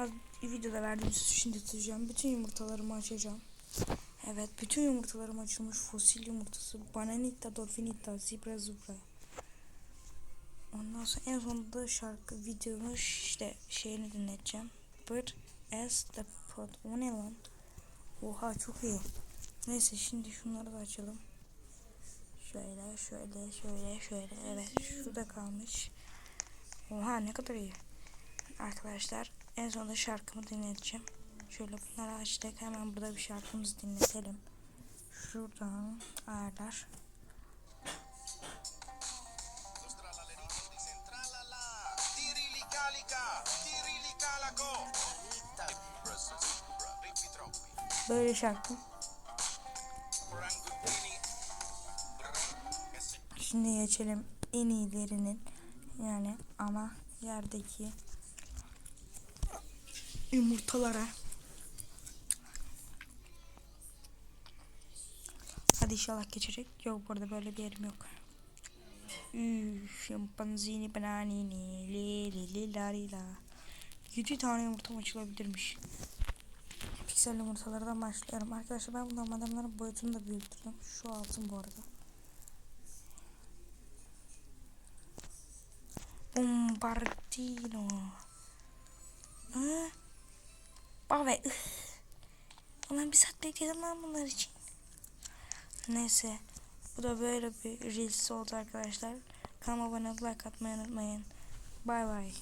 Az videoda verdiğim şimdi tutacağım. Bütün yumurtalarımı açacağım. Evet bütün yumurtalarım açılmış. Fosil yumurtası. Bananita, Dolfinita, Zebra Zubra. Ondan sonra en sonunda şarkı videonun işte şeyini dinleteceğim. Bird as the pot. O ne lan? Oha çok iyi. Neyse şimdi şunları da açalım. Şöyle şöyle şöyle şöyle. Evet şurada kalmış. Oha ne kadar iyi. Arkadaşlar en sonunda şarkımı dinleteceğim. Şöyle bunları açtık. Hemen burada bir şarkımızı dinletelim. Şuradan ayarlar. Böyle şarkı. Şimdi geçelim en iyilerinin yani ana yerdeki yumurtalara. Hadi inşallah geçecek. Yok burada böyle bir yerim yok. Üf, şimpanzini bananini li li li la li la. 7 tane yumurtam açılabilirmiş. Piksel yumurtalardan başlıyorum. Arkadaşlar ben bunların adamların boyutunu da büyüttürdüm. Şu altın bu arada. Bombardino. Bave. Ulan bir saat bekledim ben bunlar için. Neyse. Bu da böyle bir reels oldu arkadaşlar. Kanalıma abone olup like atmayı unutmayın. Bay bay.